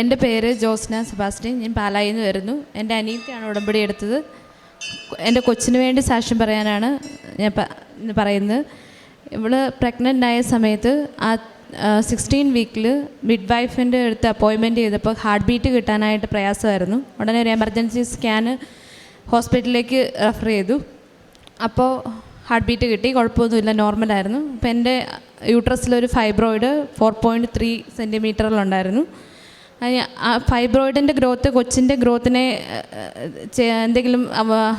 എന്റെ പേര് ജോസ്ന സെബാസ്റ്റ്യൻ. ഞാൻ പാലായിൽ നിന്ന് വരുന്നു. എന്റെ അനിയത്തിയാണ് ഉടമ്പടി എടുത്തത്. എന്റെ കൊച്ചിന് വേണ്ടി സാക്ഷ്യം പറയാനാണ് ഞാൻ ഇന്ന് പറയുന്നത്. ഇവൾ പ്രഗ്നന്റ് ആയ സമയത്ത് ആ സിക്സ്റ്റീൻ വീക്കിൽ മിഡ് വൈഫിന്റെ അടുത്ത് അപ്പോയിൻമെന്റ് ചെയ്തപ്പോൾ ഹാർട്ട് ബീറ്റ് കിട്ടാനായിട്ട് പ്രയാസമായിരുന്നു. ഉടനെ ഒരു എമർജൻസി സ്കാന് ഹോസ്പിറ്റലിലേക്ക് റെഫർ ചെയ്തു. അപ്പോൾ ഹാർട്ട് ബീറ്റ് കിട്ടി. കുഴപ്പമൊന്നുമില്ല. നോർമലായിരുന്നു അപ്പോൾ എന്റെ യൂട്രസിലൊരു ഫൈബ്രോയിഡ് ഫോർ പോയിന്റ് ത്രീ സെന്റിമീറ്ററിലുണ്ടായിരുന്നു ഫൈബ്രോയിഡിന്റെ ഗ്രോത്ത് കൊച്ചിന്റെ ഗ്രോത്തിനെ എന്തെങ്കിലും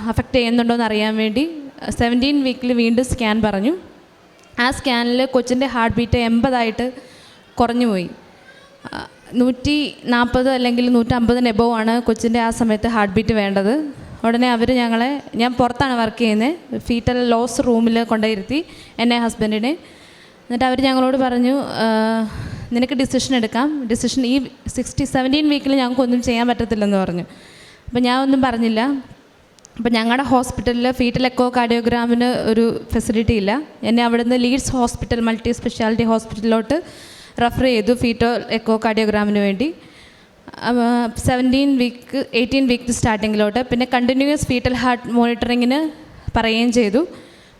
അഫക്റ്റ് ചെയ്യുന്നുണ്ടോ എന്ന് അറിയാൻ വേണ്ടി സെവന്റീൻ വീക്കിൽ വീണ്ടും സ്കാൻ പറഞ്ഞു. ആ സ്കാനിൽ കൊച്ചിന്റെ ഹാർട്ട് ബീറ്റ് എൺപതായിട്ട് കുറഞ്ഞു പോയി. നൂറ്റി നാൽപ്പത് അല്ലെങ്കിൽ നൂറ്റമ്പതിന് എബോ ആണ് കൊച്ചിന്റെ ആ സമയത്ത് ഹാർട്ട് ബീറ്റ് വേണ്ടത്. ഉടനെ അവർ ഞങ്ങളെ ഞാൻ പുറത്താണ് വർക്ക് ചെയ്യുന്നത് ഫീറ്റൽ ലോസ് റൂമിൽ കൊണ്ടുപോയിരുത്തി എന്നെ ഹസ്ബൻഡിനെ എന്നിട്ട് അവർ ഞങ്ങളോട് പറഞ്ഞു "ആ, നിനക്ക് ഡിസിഷൻ എടുക്കാം. ഡിസിഷൻ ഈ സിക്സ്റ്റി സെവന്റീൻ വീക്കിൽ ഞങ്ങൾക്കൊന്നും ചെയ്യാൻ പറ്റത്തില്ലെന്ന് പറഞ്ഞു. അപ്പോൾ ഞാൻ ഒന്നും പറഞ്ഞില്ല. അപ്പോൾ ഞങ്ങളുടെ ഹോസ്പിറ്റലിൽ ഫീറ്റൽ എക്കോ കാർഡിയോഗ്രാമിന് ഒരു ഫെസിലിറ്റി ഇല്ല. എന്നെ അവിടുന്ന് ലീഡ്സ് ഹോസ്പിറ്റൽ മൾട്ടി സ്പെഷ്യാലിറ്റി ഹോസ്പിറ്റലിലോട്ട് റെഫർ ചെയ്തു ഫീറ്റോ എക്കോ കാർഡിയോഗ്രാമിന് വേണ്ടി സെവന്റീൻ വീക്ക് എയ്റ്റീൻ വീക്ക് സ്റ്റാർട്ടിങ്ങിലോട്ട് പിന്നെ കണ്ടിന്യൂസ് ഫീറ്റൽ ഹാർട്ട് മോണിറ്ററിങ്ങിന് പറയുകയും ചെയ്തു.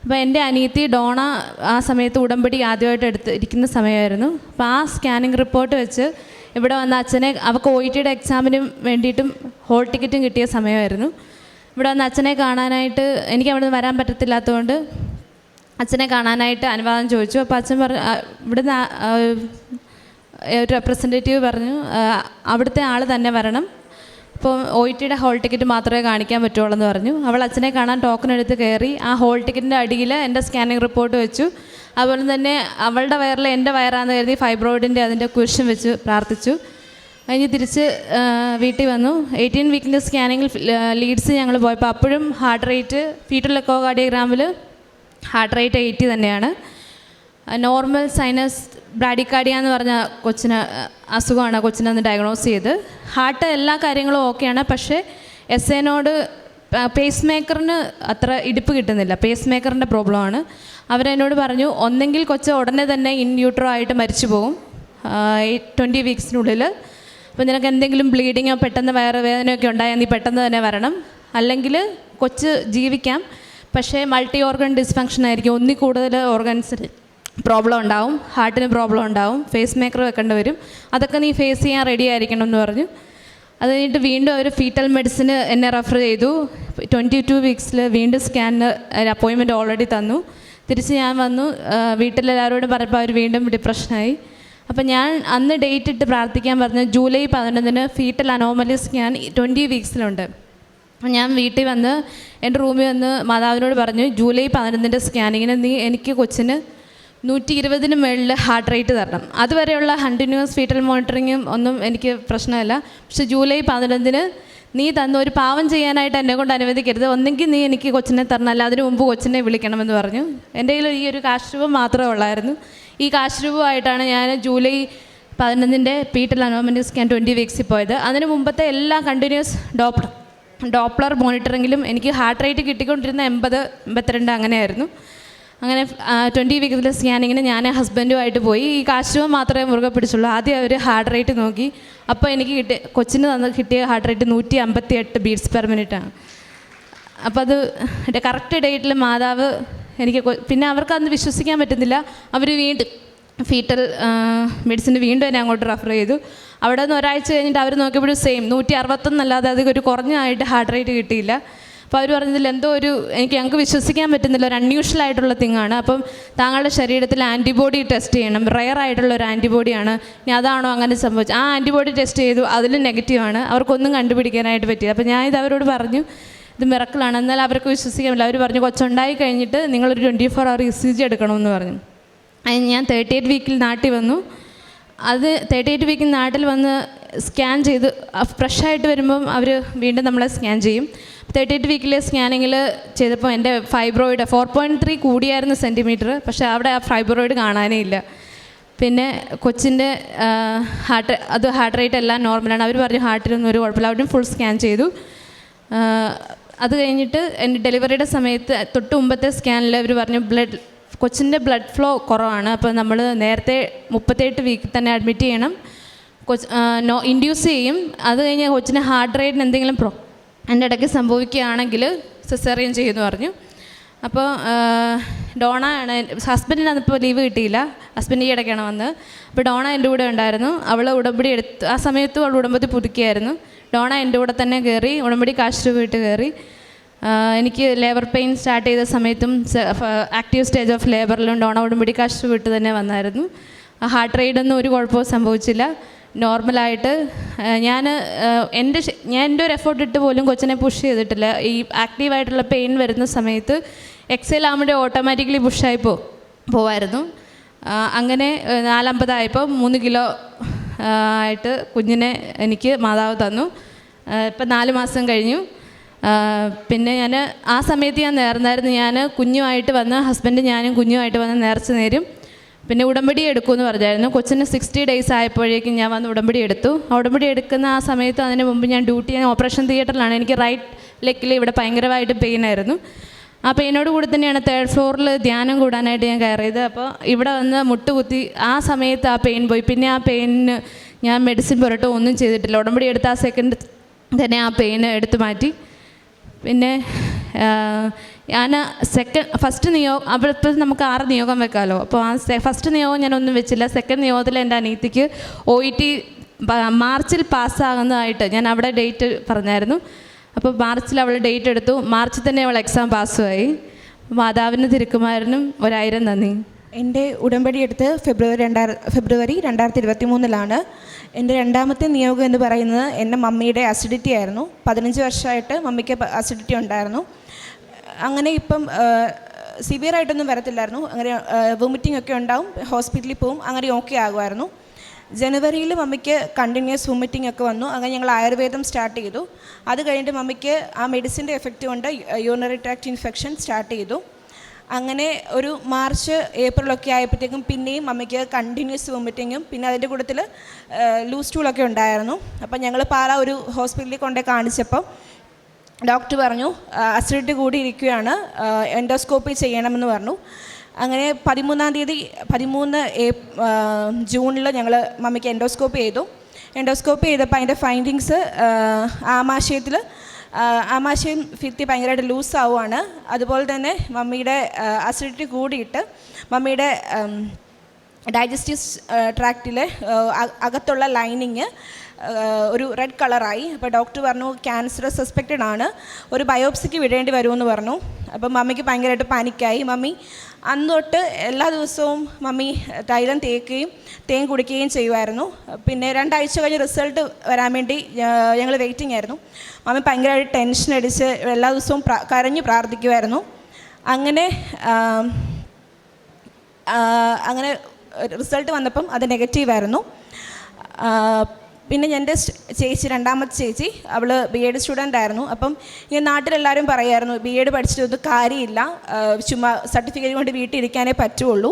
അപ്പോൾ എന്റെ അനിയത്തി ഡോണ ആ സമയത്ത് ഉടമ്പടി ആദ്യമായിട്ട് എടുത്ത് ഇരിക്കുന്ന സമയമായിരുന്നു. അപ്പോൾ ആ സ്കാനിങ് റിപ്പോർട്ട് വെച്ച് ഇവിടെ വന്ന അച്ഛനെ അവൾക്ക് ഒ ഇ ടിയുടെ എക്സാമിനും വേണ്ടിയിട്ടും ഹോൾ ടിക്കറ്റും കിട്ടിയ സമയമായിരുന്നു. ഇവിടെ വന്ന് അച്ഛനെ കാണാനായിട്ട് എനിക്ക് അവിടെ നിന്ന് വരാൻ പറ്റത്തില്ലാത്തതുകൊണ്ട് അച്ഛനെ കാണാനായിട്ട് അനുവാദം ചോദിച്ചു. അപ്പോൾ അച്ഛൻ പറഞ്ഞു "ആ, ഇവിടുന്ന് ഒരു റെപ്രസെന്റേറ്റീവ് പറഞ്ഞു "ആ, അവിടുത്തെ ആൾ തന്നെ വരണം. ഇപ്പോൾ ഒ ടിയുടെ ഹോൾ ടിക്കറ്റ് മാത്രമേ കാണിക്കാൻ പറ്റുള്ളൂ എന്ന് പറഞ്ഞു. അവൾ അച്ഛനെ കാണാൻ ടോക്കൺ എടുത്ത് കയറി ആ ഹോൾ ടിക്കറ്റിന്റെ അടിയിൽ എന്റെ സ്കാനിങ് റിപ്പോർട്ട് വെച്ചു. അതുപോലെ തന്നെ അവളുടെ വയറിൽ എന്റെ വയറാന്ന് കരുതി ഫൈബ്രോയിഡിന്റെ അതിന്റെ കുരിശം വെച്ച് പ്രാർത്ഥിച്ചു. കഴിഞ്ഞ് തിരിച്ച് വീട്ടിൽ വന്നു. എയ്റ്റീൻ വീക്കിന്റെ സ്കാനിങ്ങിൽ ലീഡ്സ് ഞങ്ങൾ പോയപ്പോൾ അപ്പോഴും ഹാർട്ട് റേറ്റ് ഫീറ്റൽ എക്കോ കാർഡിയോഗ്രാമിൽ ഹാർട്ട് റേറ്റ് എയ്റ്റി തന്നെയാണ്. നോർമൽ സൈനസ് ബ്രാഡിക്കാഡിയ എന്ന് പറഞ്ഞ കൊച്ചിന് അസുഖമാണ് കൊച്ചിനെ അന്ന് ഡയഗ്നോസ് ചെയ്ത്. ഹാർട്ട് എല്ലാ കാര്യങ്ങളും ഓക്കെയാണ് പക്ഷേ എസ് എനോട് പേസ് മേക്കറിന് അത്ര ഇടുപ്പ് കിട്ടുന്നില്ല. പേസ് മേക്കറിന്റെ പ്രോബ്ലമാണ് അവരെന്നോട് പറഞ്ഞു ഒന്നെങ്കിൽ കൊച്ച് ഉടനെ തന്നെ ഇൻ യൂട്രോ ആയിട്ട് മരിച്ചു പോകും. ട്വന്റി വീക്സിനുള്ളിൽ അപ്പോൾ നിനക്ക് എന്തെങ്കിലും ബ്ലീഡിങ്ങോ പെട്ടെന്ന് വയറ് വേദനയൊക്കെ ഉണ്ടായാൽ നീ പെട്ടെന്ന് തന്നെ വരണം. അല്ലെങ്കിൽ കൊച്ച് ജീവിക്കാം പക്ഷേ മൾട്ടി ഓർഗൻ ഡിസ്ഫങ്ഷൻ ആയിരിക്കും. ഒന്നിൽ കൂടുതൽ ഓർഗൻസിന് പ്രോബ്ലം ഉണ്ടാവും ഹാർട്ടിന് പ്രോബ്ലം ഉണ്ടാവും ഫേസ് മേക്കർ വെക്കേണ്ടി വരും. അതൊക്കെ നീ ഫേസ് ചെയ്യാൻ റെഡി ആയിരിക്കണം എന്ന് പറഞ്ഞു. അത് കഴിഞ്ഞിട്ട് വീണ്ടും അവർ ഫീറ്റൽ മെഡിസിന് എന്നെ റെഫർ ചെയ്തു. ട്വന്റി ടു വീക്സിൽ വീണ്ടും സ്കാനിന് അപ്പോയിൻമെന്റ് ഓൾറെഡി തന്നു. തിരിച്ച് ഞാൻ വന്നു. വീട്ടിലെല്ലാവരോടും പറഞ്ഞപ്പോൾ അവർ വീണ്ടും ഡിപ്രഷനായി അപ്പം ഞാൻ അന്ന് ഡേറ്റ് ഇട്ട് പ്രാർത്ഥിക്കാൻ പറഞ്ഞു ജൂലൈ പതിനൊന്നിന് ഫീറ്റൽ അനോമലി സ്കാൻ ട്വന്റി വീക്സിലുണ്ട് ഞാൻ വീട്ടിൽ വന്ന് എന്റെ റൂമിൽ വന്ന് മാതാവിനോട് പറഞ്ഞു ജൂലൈ പതിനൊന്നിന്റെ സ്കാനിങ്ങിന് നീ എനിക്ക് കൊച്ചിന് നൂറ്റി ഇരുപതിന് മുകളിൽ ഹാർട്ട് റേറ്റ് തരണം. അതുവരെയുള്ള കണ്ടിന്യൂസ് ഫീറ്റൽ മോണിറ്ററിങ്ങും ഒന്നും എനിക്ക് പ്രശ്നമല്ല. പക്ഷെ ജൂലൈ പതിനൊന്നിന് നീ തന്ന ഒരു പാവം ചെയ്യാനായിട്ട് എന്നെ കൊണ്ട് അനുവദിക്കരുത്. ഒന്നെങ്കിൽ നീ എനിക്ക് കൊച്ചിനെ തരണം. അല്ല അതിന് മുമ്പ് കൊച്ചിനെ വിളിക്കണമെന്ന് പറഞ്ഞു. എന്റെ കയ്യിൽ ഈ ഒരു കാശ് രൂപ മാത്രമേ ഉള്ളായിരുന്നു. ഈ കാശ് രൂപമായിട്ടാണ് ഞാൻ ജൂലൈ പതിനൊന്നിന്റെ പീറ്റൽ അനോമെന്റ് സ്കാൻ ട്വന്റി വീക്സിൽ പോയത്. അതിന് മുമ്പത്തെ എല്ലാ കണ്ടിന്യൂസ് ഡോപ്ലർ ഡോപ്ലർ മോണിറ്ററിങ്ങിലും എനിക്ക് ഹാർട്ട് റേറ്റ് കിട്ടിക്കൊണ്ടിരുന്ന എൺപത് എൺപത്തിരണ്ട് അങ്ങനെയായിരുന്നു. അങ്ങനെ ട്വന്റി വീക്കിലെ സ്കാനിങ്ങിന് ഞാൻ ഹസ്ബൻഡുമായിട്ട് പോയി. ഈ കാശുവം മാത്രമേ മുറുകെ പിടിച്ചുള്ളൂ. ആദ്യം അവർ ഹാർട്ട് റേറ്റ് നോക്കി. അപ്പോൾ എനിക്ക് കിട്ടിയ കൊച്ചിന് തന്ന കിട്ടിയ ഹാർട്ട് റേറ്റ് നൂറ്റി അമ്പത്തി എട്ട് ബീറ്റ്സ് പെർ മിനിറ്റാണ് അപ്പോൾ അത് കറക്റ്റ് ഡേറ്റിൽ മാതാവ് എനിക്ക് പിന്നെ അവർക്ക് അന്ന് വിശ്വസിക്കാൻ പറ്റുന്നില്ല. അവർ വീണ്ടും ഫീറ്റൽ മെഡിസിൻ വീണ്ടും എന്നെ അങ്ങോട്ട് റെഫർ ചെയ്തു. അവിടെ നിന്ന് ഒരാഴ്ച കഴിഞ്ഞിട്ട് അവർ നോക്കിയപ്പോഴും സെയിം നൂറ്റി അറുപത്തൊന്നല്ലാതെ അത് ഒരു കുറഞ്ഞായിട്ട് ഹാർട്ട് റേറ്റ് കിട്ടിയില്ല. അപ്പോൾ അവർ പറഞ്ഞതിൽ എന്തോ ഒരു എനിക്ക് ഞങ്ങൾക്ക് വിശ്വസിക്കാൻ പറ്റുന്നില്ല ഒരു അൺയൂഷ്വൽ ആയിട്ടുള്ള തിങ്ങാണ് അപ്പം താങ്കളുടെ ശരീരത്തിൽ ആന്റിബോഡി ടെസ്റ്റ് ചെയ്യണം. റയർ ആയിട്ടുള്ള ഒരു ആന്റിബോഡിയാണ് ഇനി അതാണോ അങ്ങനെ സംഭവിച്ചത്? ആ ആന്റിബോഡി ടെസ്റ്റ് ചെയ്തു. അതിൽ നെഗറ്റീവാണ് അവർക്കൊന്നും കണ്ടുപിടിക്കാനായിട്ട് പറ്റിയത് അപ്പോൾ ഞാൻ ഇത് അവരോട് പറഞ്ഞു. ഇത് മിറക്കിളാണ് എന്നാൽ അവർക്ക് വിശ്വസിക്കാൻ പറ്റില്ല അവർ പറഞ്ഞു കൊച്ചുണ്ടായി കഴിഞ്ഞിട്ട് നിങ്ങളൊരു ട്വന്റി ഫോർ അവർ ഇ സി ജി എടുക്കണമെന്ന് പറഞ്ഞു. അതിന് ഞാൻ തേർട്ടി എയ്റ്റ് വീക്കിൽ നാട്ടിൽ വന്നു. അത് തേർട്ടി എയ്റ്റ് വീക്കിൽ നാട്ടിൽ വന്ന് സ്കാൻ ചെയ്ത് ഫ്രഷായിട്ട് വരുമ്പം അവർ വീണ്ടും നമ്മളെ സ്കാൻ ചെയ്യും. തേർട്ടി എയ്റ്റ് വീക്കിലെ സ്കാനിങ്ങിൽ ചെയ്തപ്പോൾ എന്റെ ഫൈബ്രോയിഡ് ഫോർ പോയിന്റ് ത്രീ കൂടിയായിരുന്നു സെന്റിമീറ്റർ പക്ഷേ അവിടെ ആ ഫൈബ്രോയിഡ് കാണാനേ ഇല്ല. പിന്നെ കൊച്ചിന്റെ ഹാർട്ട് അത് ഹാർട്ട് റേറ്റ് എല്ലാം നോർമലാണ് അവർ പറഞ്ഞു ഹാർട്ടിനൊന്നും ഒരു കുഴപ്പമില്ല. അവരും ഫുൾ സ്കാൻ ചെയ്തു. അത് കഴിഞ്ഞിട്ട് എന്റെ ഡെലിവറിയുടെ സമയത്ത് തൊട്ട് മുമ്പത്തെ സ്കാനിൽ അവർ പറഞ്ഞു ബ്ലഡ് കൊച്ചിന്റെ ബ്ലഡ് ഫ്ലോ കുറവാണ്. അപ്പോൾ നമ്മൾ നേരത്തെ മുപ്പത്തെട്ട് വീക്കിൽ തന്നെ അഡ്മിറ്റ് ചെയ്യണം. കൊച്ച് നോ ഇൻഡ്യൂസ് ചെയ്യും. അത് കഴിഞ്ഞ് കൊച്ചിന്റെ ഹാർട്ട് റേറ്റിന് എന്തെങ്കിലും എന്റെ ഇടയ്ക്ക് സംഭവിക്കുകയാണെങ്കിൽ സിസേറിയൻ ചെയ്യുമെന്ന് പറഞ്ഞു. അപ്പോൾ ഡോണ ആണ് ഹസ്ബൻഡിന് അതിപ്പോൾ ലീവ് കിട്ടിയില്ല. ഹസ്ബൻഡ് ഈ ഇടയ്ക്കാണ് വന്നത്. അപ്പോൾ ഡോണ എന്റെ കൂടെ ഉണ്ടായിരുന്നു. അവൾ ഉടമ്പടി എടുത്ത് ആ സമയത്തും അവൾ ഉടമ്പടി പുതുക്കിയായിരുന്നു. ഡോണ എന്റെ കൂടെ തന്നെ കയറി ഉടമ്പടി കാശ് രൂപ ഇട്ട് കയറി. എനിക്ക് ലേബർ പെയിൻ സ്റ്റാർട്ട് ചെയ്ത സമയത്തും ആക്റ്റീവ് സ്റ്റേജ് ഓഫ് ലേബറിലും ഡോണ ഉടമ്പടി കാശ് വിട്ട് തന്നെ വന്നായിരുന്നു. ഹാർട്ട് റൈഡൊന്നും ഒരു കുഴപ്പവും സംഭവിച്ചില്ല. നോർമലായിട്ട് ഞാൻ എന്റെ ഞാൻ എന്റെ ഒരു എഫേർട്ട് ഇട്ട് പോലും കൊച്ചിനെ പുഷ് ചെയ്തിട്ടില്ല. ഈ ആക്റ്റീവായിട്ടുള്ള പെയിൻ വരുന്ന സമയത്ത് എക്സൈൽ ആകുമ്പോഴേ ഓട്ടോമാറ്റിക്കലി പുഷായി പോ പോവായിരുന്നു. അങ്ങനെ നാലമ്പതായപ്പോൾ മൂന്ന് കിലോ ആയിട്ട് കുഞ്ഞിനെ എനിക്ക് മാതാവ് തന്നു. ഇപ്പം നാല് മാസം കഴിഞ്ഞു. പിന്നെ ഞാൻ ആ സമയത്ത് ഞാൻ നേർന്നായിരുന്നു. ഞാൻ കുഞ്ഞുമായിട്ട് വന്ന് ഹസ്ബൻഡ് ഞാനും കുഞ്ഞുമായിട്ട് വന്ന് നേർച്ച നേരും. പിന്നെ ഉടമ്പടി എടുക്കുമെന്ന് പറഞ്ഞായിരുന്നു. കൊച്ചിന് സിക്സ്റ്റി ഡേയ്സ് ആയപ്പോഴേക്കും ഞാൻ വന്ന് ഉടമ്പടി എടുത്തു. ആ ഉടമ്പടി എടുക്കുന്ന ആ സമയത്ത് അതിന് മുമ്പ് ഞാൻ ഡ്യൂട്ടി ഞാൻ ഓപ്പറേഷൻ തിയേറ്ററിലാണ് എനിക്ക് റൈറ്റ് ലെക്കിൽ ഇവിടെ ഭയങ്കരമായിട്ട് പെയിൻ ആയിരുന്നു. ആ പെയിനോട് കൂടി തന്നെയാണ് തേർഡ് ഫ്ലോറിൽ ധ്യാനം കൂടാനായിട്ട് ഞാൻ കയറിയത്. അപ്പോൾ ഇവിടെ വന്ന് മുട്ടുകുത്തി ആ സമയത്ത് ആ പെയിൻ പോയി. പിന്നെ ആ പെയിനിന് ഞാൻ മെഡിസിൻ പുരട്ടോ ഒന്നും ചെയ്തിട്ടില്ല. ഉടമ്പടി എടുത്ത ആ സെക്കൻഡ് തന്നെ ആ പെയിൻ എടുത്തു മാറ്റി. പിന്നെ ഞാൻ സെക്കൻഡ് ഫസ്റ്റ് നിയോഗം അവിടുത്തെ നമുക്ക് ആറ് നിയോഗം വെക്കാമല്ലോ അപ്പോൾ ആ ഫസ്റ്റ് നിയോഗം ഞാനൊന്നും വെച്ചില്ല. സെക്കൻഡ് നിയോഗത്തിൽ എന്റെ അനിയത്തിക്ക് ഒ ഇ ടി മാർച്ചിൽ പാസ്സാകുന്നതായിട്ട് ഞാൻ അവിടെ ഡേറ്റ് പറഞ്ഞായിരുന്നു. അപ്പോൾ മാർച്ചിൽ അവൾ ഡേറ്റ് എടുത്തു. മാർച്ചിൽ തന്നെ അവൾ എക്സാം പാസ്സുമായി മാതാവിന് തിരുക്കുമാരനും ഒരായിരം നന്ദി. എന്റെ ഉടമ്പടി എടുത്ത് ഫെബ്രുവരി രണ്ടായിര ഫെബ്രുവരി രണ്ടായിരത്തി ഇരുപത്തി മൂന്നിലാണ് എന്റെ രണ്ടാമത്തെ നിയോഗം എന്ന് പറയുന്നത് എന്റെ മമ്മിയുടെ അസിഡിറ്റി ആയിരുന്നു. പതിനഞ്ച് വർഷമായിട്ട് മമ്മിക്ക് അസിഡിറ്റി ഉണ്ടായിരുന്നു. അങ്ങനെ ഇപ്പം സിവിയർ ആയിട്ടൊന്നും വരത്തില്ലായിരുന്നു. അങ്ങനെ വൊമിറ്റിംഗ് ഒക്കെ ഉണ്ടാവും ഹോസ്പിറ്റലിൽ പോവും അങ്ങനെ ഓക്കെ ആകുമായിരുന്നു. ജനുവരിയിൽ മമ്മിക്ക് കണ്ടിന്യൂസ് വൊമിറ്റിംഗ് ഒക്കെ വന്നു. അങ്ങനെ ഞങ്ങൾ ആയുർവേദം സ്റ്റാർട്ട് ചെയ്തു. അത് കഴിഞ്ഞിട്ട് മമ്മിക്ക് ആ മെഡിസിന്റെ എഫക്റ്റ് കൊണ്ട് യൂണറി ട്രാക്ട് ഇൻഫെക്ഷൻ സ്റ്റാർട്ട് ചെയ്തു. അങ്ങനെ ഒരു മാർച്ച് ഏപ്രിലൊക്കെ ആയപ്പോഴത്തേക്കും പിന്നെയും മമ്മിക്ക് കണ്ടിന്യൂസ് വൊമിറ്റിങ്ങും പിന്നെ അതിന്റെ കൂട്ടത്തിൽ ലൂസ് ടൂളൊക്കെ ഉണ്ടായിരുന്നു. അപ്പം ഞങ്ങൾ പാല ഒരു ഹോസ്പിറ്റലിൽ കൊണ്ടേ കാണിച്ചപ്പോൾ ഡോക്ടർ പറഞ്ഞു അസിഡിറ്റി കൂടി ഇരിക്കുകയാണ് എൻഡോസ്കോപ്പി ചെയ്യണമെന്ന് പറഞ്ഞു. അങ്ങനെ പതിമൂന്നാം തീയതി പതിമൂന്ന് ജൂണിൽ ഞങ്ങൾ മമ്മിക്ക് എൻഡോസ്കോപ്പി ചെയ്തു. എൻഡോസ്കോപ്പി ചെയ്തപ്പോൾ അതിന്റെ ഫൈൻഡിങ്സ് ആമാശയത്തിൽ ആമാശയം ഭിത്തി ഭയങ്കരമായിട്ട് ലൂസ് ആവുകയാണ് അതുപോലെ തന്നെ മമ്മിയുടെ അസിഡിറ്റി കൂടിയിട്ട് മമ്മിയുടെ ഡൈജസ്റ്റീവ് ട്രാക്റ്റിലെ അകത്തുള്ള ലൈനിങ് ഒരു റെഡ് കളറായി അപ്പോൾ ഡോക്ടർ പറഞ്ഞു ക്യാൻസർ സസ്പെക്റ്റഡ് ആണ്. ഒരു ബയോപ്സിക്ക് വിടേണ്ടി വരുമെന്ന് പറഞ്ഞു. അപ്പം മമ്മിക്ക് ഭയങ്കരമായിട്ട് പാനിക്കായി മമ്മി അന്ന് തൊട്ട് എല്ലാ ദിവസവും മമ്മി തൈലം തേക്കുകയും തേൻ കുടിക്കുകയും ചെയ്യുമായിരുന്നു. പിന്നെ രണ്ടാഴ്ച കഴിഞ്ഞ് റിസൾട്ട് വരാൻ വേണ്ടി ഞങ്ങൾ വെയിറ്റിംഗ് ആയിരുന്നു. മമ്മി ഭയങ്കരമായിട്ട് ടെൻഷൻ അടിച്ച് എല്ലാ ദിവസവും കരഞ്ഞ് പ്രാർത്ഥിക്കുമായിരുന്നു. അങ്ങനെ അങ്ങനെ റിസൾട്ട് വന്നപ്പം അത് നെഗറ്റീവായിരുന്നു പിന്നെ എന്റെ ചേച്ചി രണ്ടാമത്തെ ചേച്ചി അവൾ ബി എഡ് സ്റ്റുഡന്റ് ആയിരുന്നു. അപ്പം ഞാൻ നാട്ടിലെല്ലാവരും പറയായിരുന്നു ബി എഡ് പഠിച്ചിട്ടൊന്നും കാര്യമില്ല. ചുമ്മാ സർട്ടിഫിക്കറ്റ് കൊണ്ട് വീട്ടിൽ ഇരിക്കാനേ പറ്റുള്ളൂ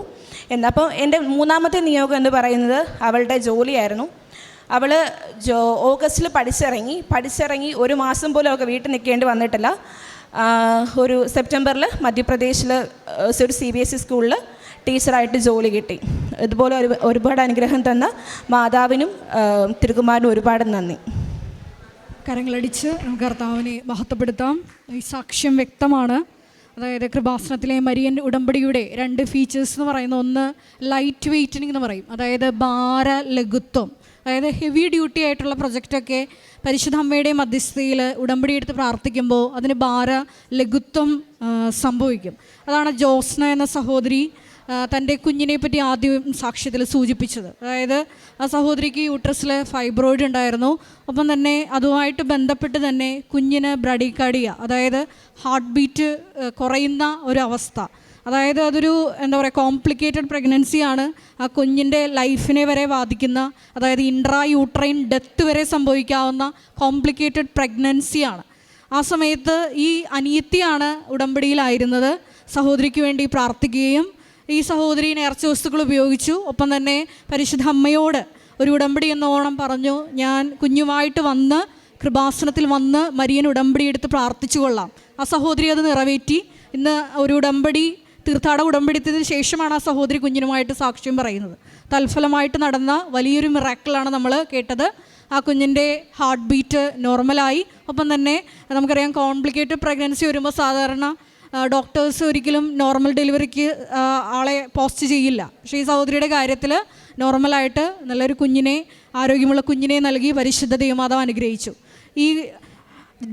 എന്നപ്പം എന്റെ മൂന്നാമത്തെ നിയോഗം എന്ന് പറയുന്നത് അവളുടെ ജോലിയായിരുന്നു. അവൾ ജോ ഓഗസ്റ്റിൽ പഠിച്ചിറങ്ങി. പഠിച്ചിറങ്ങി ഒരു മാസം പോലും അവൾക്ക് വീട്ടിൽ നിൽക്കേണ്ടി വന്നിട്ടില്ല. ഒരു സെപ്റ്റംബറിൽ മധ്യപ്രദേശിൽ ഒരു സി ബി എസ് ഇ സ്കൂളിൽ ടീച്ചറായിട്ട് ജോലി കിട്ടി. ഇതുപോലെ ഒരു ഒരുപാട് അനുഗ്രഹം തന്ന മാതാവിനും തിരുകുമാരനും ഒരുപാട് നന്ദി. കരങ്ങളടിച്ച് കർത്താവിനെ മഹത്വപ്പെടുത്താം. ഈ സാക്ഷ്യം വ്യക്തമാണ്. അതായത് കൃപാസനത്തിലെ മരിയൻ ഉടമ്പടിയുടെ രണ്ട് ഫീച്ചേഴ്സ് എന്ന് പറയുന്ന ഒന്ന് ലൈറ്റ് വെയ്റ്റിനിങ് എന്ന് പറയും. അതായത് ഭാര ലഘുത്വം. അതായത് ഹെവി ഡ്യൂട്ടി ആയിട്ടുള്ള പ്രൊജക്റ്റൊക്കെ പരിശുദ്ധ അമ്മയുടെ മധ്യസ്ഥതയിൽ ഉടമ്പടി എടുത്ത് പ്രാർത്ഥിക്കുമ്പോൾ അതിന് ഭാര ലഘുത്വം സംഭവിക്കും. അതാണ് ജോസ്ന എന്ന സഹോദരി. തന്റെ കുഞ്ഞിനെ പറ്റി ആദ്യം സാക്ഷ്യത്തിൽ സൂചിപ്പിച്ചത്. അതായത് ആ സഹോദരിക്ക് യൂട്രസിൽ ഫൈബ്രോയിഡ് ഉണ്ടായിരുന്നു. ഒപ്പം തന്നെ അതുമായിട്ട് ബന്ധപ്പെട്ട് തന്നെ കുഞ്ഞിന് ബ്രഡിക്കാർഡിയ അതായത് ഹാർട്ട് ബീറ്റ് കുറയുന്ന ഒരു അവസ്ഥ അതായത് അതൊരു എന്താ പറയുക കോംപ്ലിക്കേറ്റഡ് പ്രഗ്നൻസിയാണ് ആ കുഞ്ഞിന്റെ ലൈഫിനെ വരെ ബാധിക്കുന്ന അതായത് ഇൻട്രാ യൂട്രൈൻ ഡെത്ത് വരെ സംഭവിക്കാവുന്ന കോംപ്ലിക്കേറ്റഡ് പ്രഗ്നൻസിയാണ് ആ സമയത്ത് ഈ അനിയത്തിയാണ് ഉടമ്പടിയിലായിരുന്നത്. സഹോദരിക്ക് വേണ്ടി പ്രാർത്ഥിക്കുകയും ഈ സഹോദരിയെ നേർച്ച വസ്തുക്കൾ ഉപയോഗിച്ചു. ഒപ്പം തന്നെ പരിശുദ്ധ അമ്മയോട് ഒരു ഉടമ്പടി എന്ന ഓണം പറഞ്ഞു. ഞാൻ കുഞ്ഞുമായിട്ട് വന്ന് കൃപാസനത്തിൽ വന്ന് മരിയൻ ഉടമ്പടി എടുത്ത് പ്രാർത്ഥിച്ചു കൊള്ളാം. ആ സഹോദരി അത് നിറവേറ്റി. ഇന്ന് ഒരു ഉടമ്പടി തീർത്ഥാട ഉടമ്പെടുത്തതിന് ശേഷമാണ് ആ സഹോദരി കുഞ്ഞിനുമായിട്ട് സാക്ഷ്യം പറയുന്നത്. തൽഫലമായിട്ട് നടന്ന വലിയൊരു മിറാക്കിളാണ് നമ്മൾ കേട്ടത്. ആ കുഞ്ഞിന്റെ ഹാർട്ട് ബീറ്റ് നോർമലായി ഒപ്പം തന്നെ നമുക്കറിയാം കോംപ്ലിക്കേറ്റഡ് പ്രഗ്നൻസി വരുമ്പോൾ സാധാരണ ഡോക്ടേഴ്സ് ഒരിക്കലും നോർമൽ ഡെലിവറിക്ക് ആളെ പോസ്റ്റ് ചെയ്യില്ല. പക്ഷേ ഈ സഹോദരിയുടെ കാര്യത്തിൽ നോർമലായിട്ട് നല്ലൊരു കുഞ്ഞിനെ ആരോഗ്യമുള്ള കുഞ്ഞിനെ നൽകി പരിശുദ്ധ ദൈവമാതാവ് അനുഗ്രഹിച്ചു. ഈ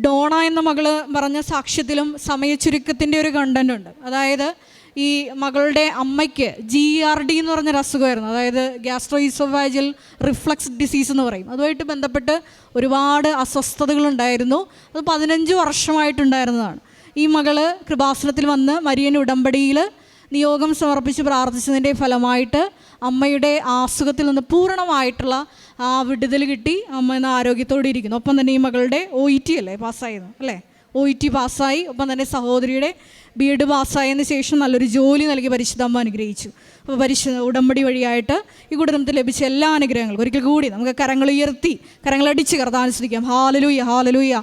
ഡോണ എന്ന മകൾ പറഞ്ഞ സാക്ഷ്യത്തിലും സമയച്ചുരുക്കത്തിന്റെ ഒരു കണ്ടന്റ് ഉണ്ട്. അതായത് ഈ മകളുടെ അമ്മയ്ക്ക് ജി ആർ ഡി എന്ന് പറഞ്ഞൊരു അസുഖമായിരുന്നു. അതായത് ഗ്യാസ്ട്രോയിസോവാജിൽ റിഫ്ലക്സ് ഡിസീസ് എന്ന് പറയും. അതുമായിട്ട് ബന്ധപ്പെട്ട് ഒരുപാട് അസ്വസ്ഥതകളുണ്ടായിരുന്നു. അത് പതിനഞ്ച് വർഷമായിട്ടുണ്ടായിരുന്നതാണ്. ഈ മകൾ കൃപാസനത്തിൽ വന്ന് മരിയൻ ഉടമ്പടിയിൽ നിയോഗം സമർപ്പിച്ച് പ്രാർത്ഥിച്ചതിന്റെ ഫലമായിട്ട് അമ്മയുടെ അസുഖത്തിൽ നിന്ന് പൂർണമായിട്ടുള്ള ആ വിടുതൽ കിട്ടി. അമ്മ ഇന്ന് ആരോഗ്യത്തോടെ ഇരിക്കുന്നു. ഒപ്പം തന്നെ ഈ മകളുടെ ഒ ഇ ടി അല്ലേ പാസ്സായത് അല്ലേ? ഒ ഇ ടി പാസ്സായി. ഒപ്പം തന്നെ സഹോദരിയുടെ ബി എഡ് പാസ്സായതിനു ശേഷം നല്ലൊരു ജോലി നൽകി പരിശുദ്ധ അമ്മ അനുഗ്രഹിച്ചു. അപ്പോൾ പരിശുദ്ധ ഉടമ്പടി വഴിയായിട്ട് ഈ കുടുംബത്തിൽ ലഭിച്ച എല്ലാ അനുഗ്രഹങ്ങളും ഒരിക്കൽ കൂടി നമുക്ക് കരങ്ങൾ ഉയർത്തി കരങ്ങളടിച്ച് കർത്താനുസരിക്കാം ഹാലലൂയ ഹാലലൂയ